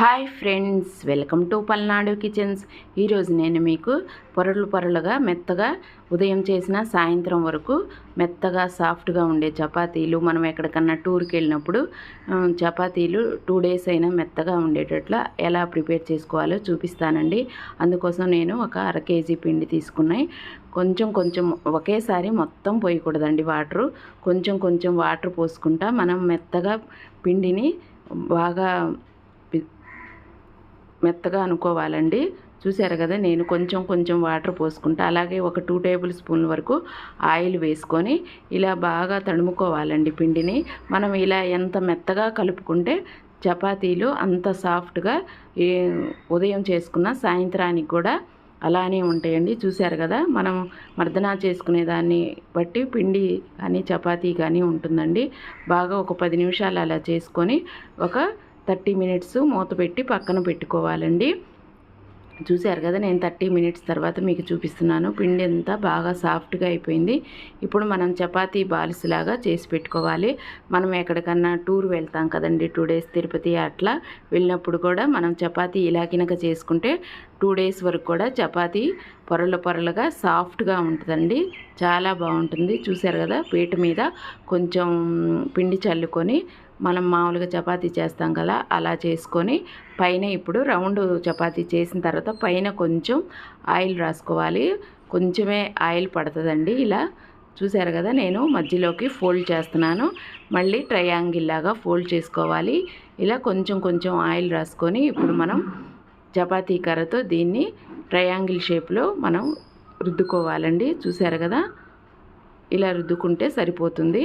Hi friends welcome to Palnadu kitchens. ఈరోజు నేను మీకు పొరలు పొరలుగా మెత్తగా ఉదయం చేసిన సాయంత్రం వరకు మెత్తగా సాఫ్ట్గా ఉండే చపాతీలు మనం ఎక్కడికన్నా టూర్కి వెళ్ళినప్పుడు చపాతీలు టూ డేస్ అయినా మెత్తగా ఉండేటట్లు ఎలా ప్రిపేర్ చేసుకోవాలో చూపిస్తానండి. అందుకోసం నేను ఒక అర కేజీ పిండి తీసుకున్నాయి. కొంచెం కొంచెం ఒకేసారి మొత్తం పోయకూడదండి వాటరు. కొంచెం కొంచెం వాటర్ పోసుకుంటా మనం మెత్తగా పిండిని బాగా మెత్తగా అనుకోవాలండి. చూసారు కదా నేను కొంచెం కొంచెం వాటర్ పోసుకుంటా. అలాగే ఒక టూ టేబుల్ స్పూన్ల వరకు ఆయిల్ వేసుకొని ఇలా బాగా తడుముకోవాలండి పిండిని. మనం ఇలా ఎంత మెత్తగా కలుపుకుంటే చపాతీలు అంత సాఫ్ట్గా ఏ ఉదయం చేసుకున్న సాయంత్రానికి కూడా అలానే ఉంటాయండి. చూశారు కదా మనం మర్దనా చేసుకునే దాన్ని బట్టి పిండి కానీ చపాతీ కానీ ఉంటుందండి. బాగా ఒక పది నిమిషాలు అలా చేసుకొని ఒక థర్టీ మినిట్స్ మూత పెట్టి పక్కన పెట్టుకోవాలండి. చూశారు కదా నేను థర్టీ మినిట్స్ తర్వాత మీకు చూపిస్తున్నాను. పిండి అంతా బాగా సాఫ్ట్గా అయిపోయింది. ఇప్పుడు మనం చపాతీ బాల్స్ లాగా చేసి పెట్టుకోవాలి. మనం ఎక్కడికన్నా టూర్ వెళ్తాం కదండి టూ డేస్ తిరుపతి అట్లా వెళ్ళినప్పుడు కూడా మనం చపాతీ ఇలా కినక చేసుకుంటే టూ డేస్ వరకు కూడా చపాతీ పొరలు పొరలుగా సాఫ్ట్గా ఉంటుందండి. చాలా బాగుంటుంది. చూశారు కదా పీట మీద కొంచెం పిండి చల్లుకొని మనం మామూలుగా చపాతీ చేస్తాం కదా అలా చేసుకొని పైన ఇప్పుడు రౌండ్ చపాతీ చేసిన తర్వాత పైన కొంచెం ఆయిల్ రాసుకోవాలి. కొంచెమే ఆయిల్ పడుతుందండి ఇలా. చూసారు కదా నేను మధ్యలోకి ఫోల్డ్ చేస్తున్నాను. మళ్ళీ ట్రయాంగిల్ లాగా ఫోల్డ్ చేసుకోవాలి. ఇలా కొంచెం కొంచెం ఆయిల్ రాసుకొని ఇప్పుడు మనం చపాతీ కర్రతో దీన్ని ట్రయాంగిల్ షేప్లో మనం రుద్దుకోవాలండి. చూసారు కదా? ఇలా రుద్దుకుంటే సరిపోతుంది.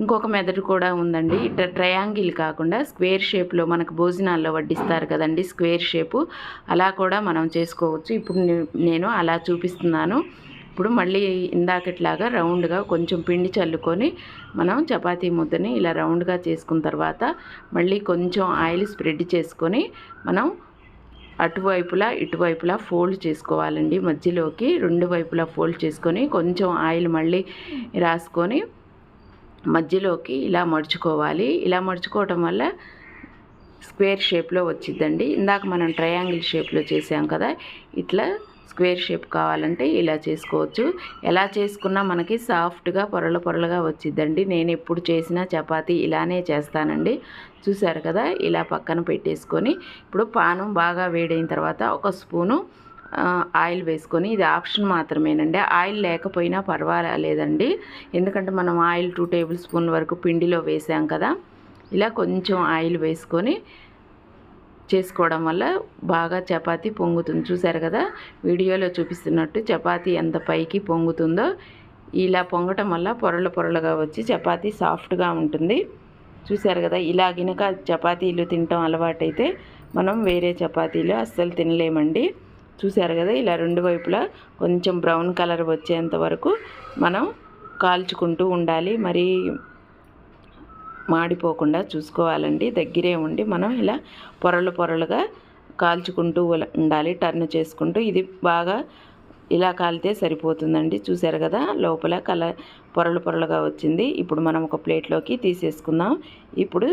ఇంకొక మెదడు కూడా ఉందండి. ఇట్లా ట్రయాంగిల్ కాకుండా స్క్వేర్ షేప్లో మనకు భోజనాల్లో వడ్డిస్తారు కదండి స్క్వేర్ షేపు. అలా కూడా మనం చేసుకోవచ్చు. ఇప్పుడు నేను అలా చూపిస్తున్నాను. ఇప్పుడు మళ్ళీ ఇందాకట్లాగా రౌండ్గా కొంచెం పిండి చల్లుకొని మనం చపాతీ ముద్దని ఇలా రౌండ్గా చేసుకున్న తర్వాత మళ్ళీ కొంచెం ఆయిల్ స్ప్రెడ్ చేసుకొని మనం అటువైపులా ఇటువైపులా ఫోల్డ్ చేసుకోవాలండి. మధ్యలోకి రెండు వైపులా ఫోల్డ్ చేసుకొని కొంచెం ఆయిల్ మళ్ళీ రాసుకొని మధ్యలోకి ఇలా మడుచుకోవాలి. ఇలా మడుచుకోవటం వల్ల స్క్వేర్ షేప్లో వచ్చిద్దండి. ఇందాక మనం ట్రయాంగిల్ షేప్లో చేసాం కదా ఇట్లా స్క్వేర్ షేప్ కావాలంటే ఇలా చేసుకోవచ్చు. ఎలా చేసుకున్నా మనకి సాఫ్ట్గా పొరలు పొరలుగా వచ్చిద్దండి. నేను ఎప్పుడు చేసిన చపాతీ ఇలానే చేస్తానండి. చూసారు కదా? ఇలా పక్కన పెట్టేసుకొని ఇప్పుడు పానం బాగా వేడైన తర్వాత ఒక స్పూను ఆయిల్ వేసుకొని ఇది ఆప్షన్ మాత్రమేనండి. ఆయిల్ లేకపోయినా పర్వాలేదండి. ఎందుకంటే మనం ఆయిల్ టూ టేబుల్ స్పూన్ వరకు పిండిలో వేసాం కదా? ఇలా కొంచెం ఆయిల్ వేసుకొని చేసుకోవడం వల్ల బాగా చపాతీ పొంగుతుంది. చూసారు కదా? వీడియోలో చూపిస్తున్నట్టు చపాతీ ఎంత పైకి పొంగుతుందో ఇలా పొంగటం వల్ల పొరలు పొరలుగా వచ్చి చపాతీ సాఫ్ట్గా ఉంటుంది. చూసారు కదా? ఇలా గినక చపాతీలు తినటం అలవాటైతే మనం వేరే చపాతీలు అస్సలు తినలేమండి. చూసారు కదా? ఇలా రెండు వైపులా కొంచెం బ్రౌన్ కలర్ వచ్చేంత వరకు మనం కాల్చుకుంటూ ఉండాలి. మరి మాడిపోకుండా చూసుకోవాలండి. దగ్గరే ఉండి మనం ఇలా పొరలు పొరలుగా కాల్చుకుంటూ ఉండాలి. టర్న్ చేసుకుంటూ ఇది బాగా ఇలా కాలితే సరిపోతుందండి. చూసారు కదా లోపల కలర్ పొరలు పొరలుగా వచ్చింది. ఇప్పుడు మనం ఒక ప్లేట్లోకి తీసేసుకుందాం. ఇప్పుడు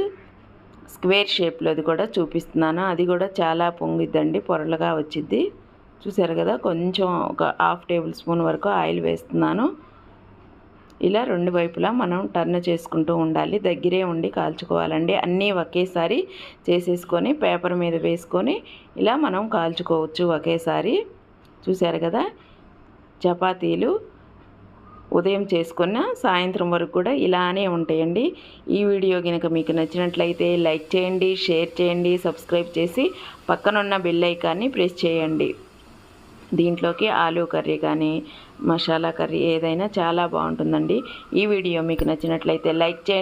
స్క్వేర్ షేప్లోది కూడా చూపిస్తున్నాను. అది కూడా చాలా పొంగిద్దండి పొరలుగా వచ్చింది చూసారు కదా కొంచెం ఒక హాఫ్ టేబుల్ స్పూన్ వరకు ఆయిల్ వేస్తున్నాను. ఇలా రెండు వైపులా మనం టర్న్ చేసుకుంటూ ఉండాలి. దగ్గరే ఉండి కాల్చుకోవాలండి. అన్నీ ఒకేసారి చేసేసుకొని పేపర్ మీద వేసుకొని ఇలా మనం కాల్చుకోవచ్చు ఒకేసారి. చూశారు కదా? చపాతీలు ఉదయం చేసుకున్న సాయంత్రం వరకు కూడా ఇలానే ఉంటాయండి. ఈ వీడియో కనుక మీకు నచ్చినట్లయితే లైక్ చేయండి షేర్ చేయండి సబ్స్క్రైబ్ చేసి పక్కనున్న బెల్ ఐకాన్ని ప్రెస్ చేయండి. దీంట్లోకి ఆలూ కర్రీ కానీ మసాలా కర్రీ ఏదైనా చాలా బాగుంటుందండి. ఈ వీడియో మీకు నచ్చినట్లయితే లైక్ చేయండి.